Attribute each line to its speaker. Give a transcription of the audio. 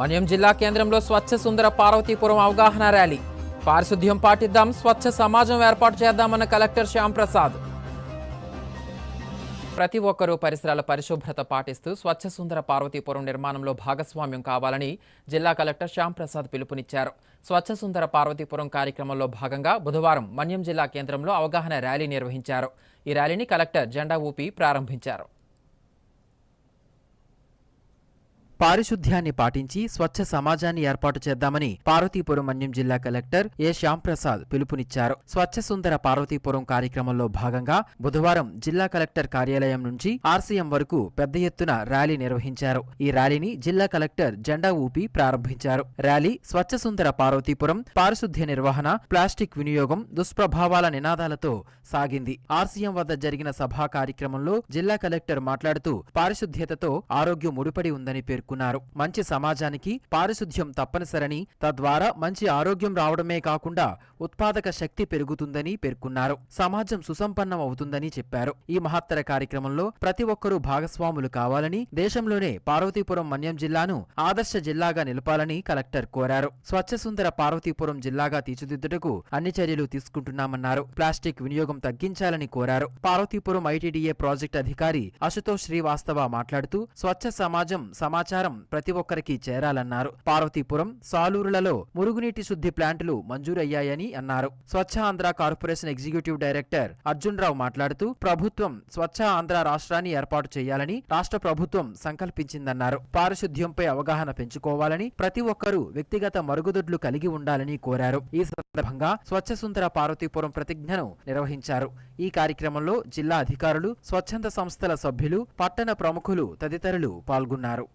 Speaker 1: మన్యం జిల్లా కేంద్రంలో స్వచ్ఛ సుందర పార్వతీపురం అవగాహన ర్యాలీ. పారిశుద్ధ్యం పాటిద్దాం స్వచ్ఛ సమాజం ఏర్పాటు చేద్దామన్న కలెక్టర్ శ్యాంప్రసాద్. ప్రతి ఒక్కరూ పరిసరాల పరిశుభ్రత పాటిస్తూ స్వచ్ఛ సుందర పార్వతీపురం నిర్మాణంలో భాగస్వామ్యం కావాలని జిల్లా కలెక్టర్ శ్యాంప్రసాద్ పిలుపునిచ్చారు. స్వచ్ఛ సుందర పార్వతీపురం కార్యక్రమంలో భాగంగా బుధవారం మన్యం జిల్లా కేంద్రంలో అవగాహన ర్యాలీ నిర్వహించారు. ఈ ర్యాలీని కలెక్టర్ జెండా ఊపి ప్రారంభించారు. పారిశుద్ధ్యాన్ని పాటించి స్వచ్ఛ సమాజాన్ని ఏర్పాటు చేద్దామని పార్వతీపురం మన్యం జిల్లా కలెక్టర్ ఏ శ్యాంప్రసాద్ పిలుపునిచ్చారు. స్వచ్ఛ సుందర పార్వతీపురం కార్యక్రమంలో భాగంగా బుధవారం జిల్లా కలెక్టర్ కార్యాలయం నుంచి ఆర్సీఎం వరకు పెద్ద ఎత్తున ర్యాలీ నిర్వహించారు. ఈ ర్యాలీని జిల్లా కలెక్టర్ జెండా ఊపి ప్రారంభించారు. ర్యాలీ స్వచ్ఛ సుందర పార్వతీపురం పారిశుద్ధ్య నిర్వహణ ప్లాస్టిక్ వినియోగం దుష్ప్రభావాల నినాదాలతో సాగింది. ఆర్సీఎం వద్ద జరిగిన సభా కార్యక్రమంలో జిల్లా కలెక్టర్ మాట్లాడుతూ పారిశుద్ధ్యతతో ఆరోగ్యం ముడిపడి ఉందని పేర్కొన్నారు మంచి సమాజానికి పారిశుద్ధ్యం తప్పనిసరని తద్వారా మంచి ఆరోగ్యం రావడమే కాకుండా ఉత్పాదక శక్తి పెరుగుతుందని పేర్కొన్నారు. సమాజం సుసంపన్నం అవుతుందని చెప్పారు. ఈ మహత్తర కార్యక్రమంలో ప్రతి ఒక్కరూ భాగస్వాములు కావాలని దేశంలోనే పార్వతీపురం మన్యం జిల్లాను ఆదర్శ జిల్లాగా నిలపాలని కలెక్టర్ కోరారు. స్వచ్ఛ సుందర పార్వతీపురం జిల్లాగా తీర్చిదిద్దుటకు అన్ని చర్యలు తీసుకుంటున్నామన్నారు. ప్లాస్టిక్ వినియోగం తగ్గించాలని కోరారు. పార్వతీపురం ఐటీడీఏ ప్రాజెక్ట్ అధికారి అశుతోష్ శ్రీవాస్తవ మాట్లాడుతూ స్వచ్ఛ సమాజం సమాచారం ప్రతి ఒక్కరికి చేరాలన్నారు. పార్వతీపురం సాలూరులలో మురుగునీటి శుద్ధి ప్లాంట్లు మంజూరయ్యాయని అన్నారు. Swachh Andhra corporation executive director Arjun Rao మాట్లాడుతూ ప్రభుత్వం స్వచ్ఛ ఆంధ్ర రాష్ట్రాన్ని ఏర్పాటు చేయాలని రాష్ట్ర ప్రభుత్వం సంకల్పించిందన్నారు. పారిశుద్ధ్యంపై అవగాహన పెంచుకోవాలని ప్రతి ఒక్కరూ వ్యక్తిగత మరుగుదొడ్లు కలిగి ఉండాలని కోరారు. ఈ సందర్భంగా స్వచ్ఛ సుందర పార్వతీపురం ప్రతిజ్ఞను నిర్వహించారు. ఈ కార్యక్రమంలో జిల్లా అధికారులు స్వచ్ఛంద సంస్థల సభ్యులు పట్టణ ప్రముఖులు తదితరులు పాల్గొన్నారు.